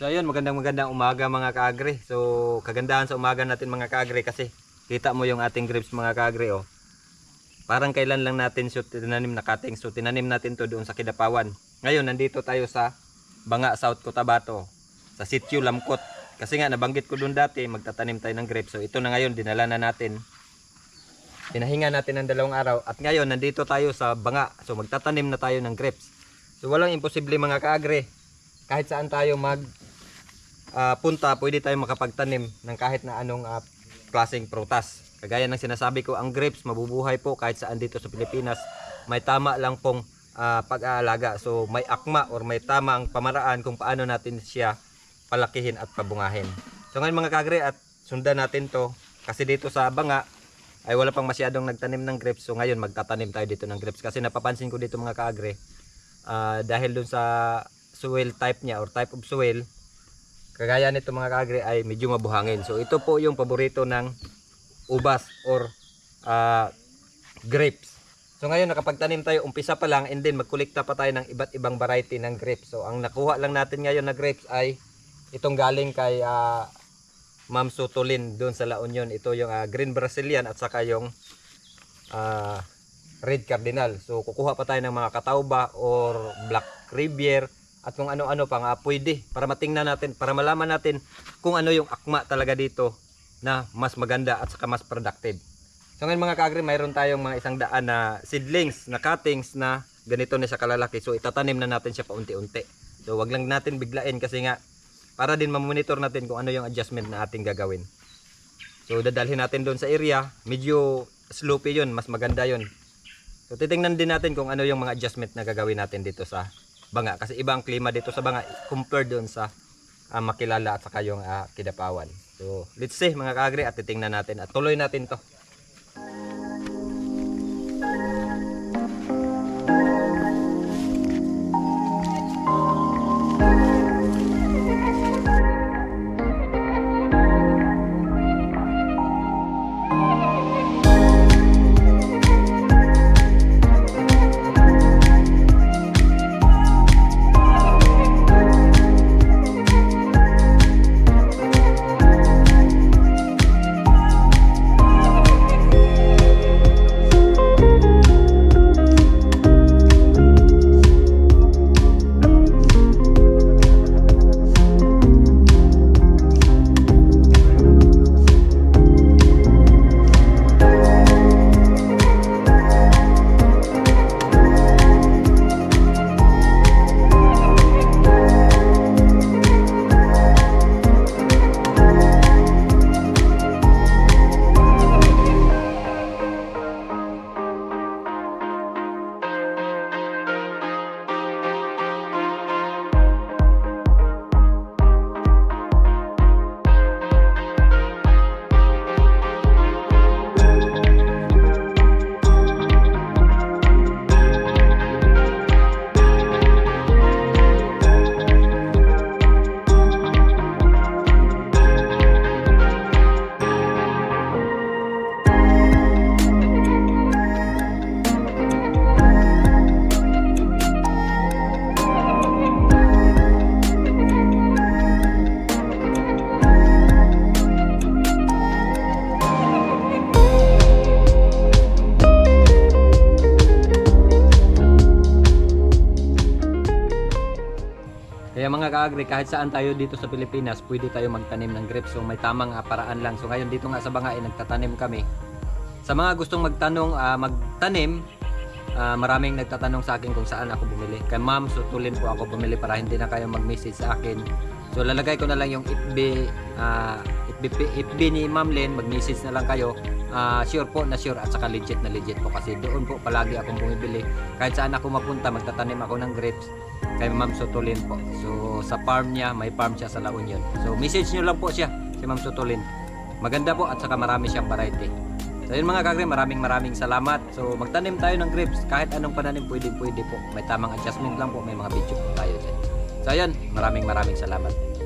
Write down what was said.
So ayun, magandang magandang umaga mga kaagre. So kagandahan sa umaga natin mga kaagre kasi kita mo yung ating grapes mga kaagre oh. Parang kailan lang natin so tinanim na cutting. So tinanim natin to doon sa Kidapawan. Ngayon nandito tayo sa Banga, South Cotabato. Sa Sitio Lamkot. Kasi nga nabanggit ko doon dati magtatanim tayo ng grapes. So ito na ngayon dinala na natin. Pinahinga natin ng dalawang araw at ngayon nandito tayo sa Banga. So magtatanim na tayo ng grapes. So walang imposible mga kaagre. Kahit saan tayo mag ah, punta, pwede tayo makapagtanim ng kahit na anong ah, klaseng prutas. Kagaya ng sinasabi ko, ang grapes mabubuhay po kahit saan dito sa Pilipinas. May tama lang pong ah, pag-aalaga. So may akma or may tamang pamaraan kung paano natin siya palakihin at pabungahin. So ngayon mga kagre at sundan natin to kasi dito sa Banga ay wala pang masyadong nagtanim ng grapes. So ngayon magtatanim tayo dito ng grapes kasi napapansin ko dito mga kaagre ah, dahil dun sa soil type niya or type of soil kagaya nito mga kaagre ay medyo mabuhangin. So ito po yung paborito ng ubas or ah, grapes. So ngayon nakapagtanim tayo umpisa pa lang and then magkolekta pa tayo ng iba't ibang variety ng grapes. So ang nakuha lang natin ngayon na grapes ay itong galing kay ah, Ma'am Sutulin doon sa La Union. Ito yung ah, Green Brazilian at saka yung ah, Red Cardinal. So kukuha pa tayo ng mga katauba or Black Rivier at kung ano-ano pa nga pwede para matingnan natin, para malaman natin kung ano yung akma talaga dito na mas maganda at saka mas productive. So ngayon mga kaagri, mayroon tayong mga isang daan na seedlings, na cuttings na ganito na siya kalalaki. So itatanim na natin siya paunti-unti. So wag lang natin biglain kasi nga para din mamonitor natin kung ano yung adjustment na ating gagawin. So dadalhin natin doon sa area, medyo slopey yun, mas maganda yun. So titingnan din natin kung ano yung mga adjustment na gagawin natin dito sa Banga. Kasi iba ang klima dito sa Banga compared doon sa ah, Makilala at saka yung ah, Kidapawan. So let's see mga kaagri at titingnan natin at tuloy natin to. Kaya mga kaagri, kahit saan tayo dito sa Pilipinas, pwede tayo magtanim ng grapes. So may tamang ah, paraan lang. So ngayon dito nga sa Bangay, nagtatanim kami. Sa mga gustong magtanong, ah, magtanim, ah, maraming nagtatanong sa akin kung saan ako bumili. Kay ma'am, sutulin po ako bumili para hindi na kayo mag-message sa akin. So lalagay ko na lang yung FB, ah, FB, FB ni Ma'am Len, mag-message na lang kayo. Ah, sure po na sure at saka legit na legit po kasi doon po palagi akong bumibili. Kahit saan ako mapunta, magtatanim ako ng grapes kay Ma'am Sutulin po. So sa farm niya, may farm siya sa La Union. So message niyo lang po siya, si Ma'am Sutulin. Maganda po at saka marami siyang variety. So yun mga kagre, maraming maraming salamat. So magtanim tayo ng grapes, kahit anong pananim pwede pwede po. May tamang adjustment lang po, may mga video po tayo dyan. So ayun, maraming maraming salamat.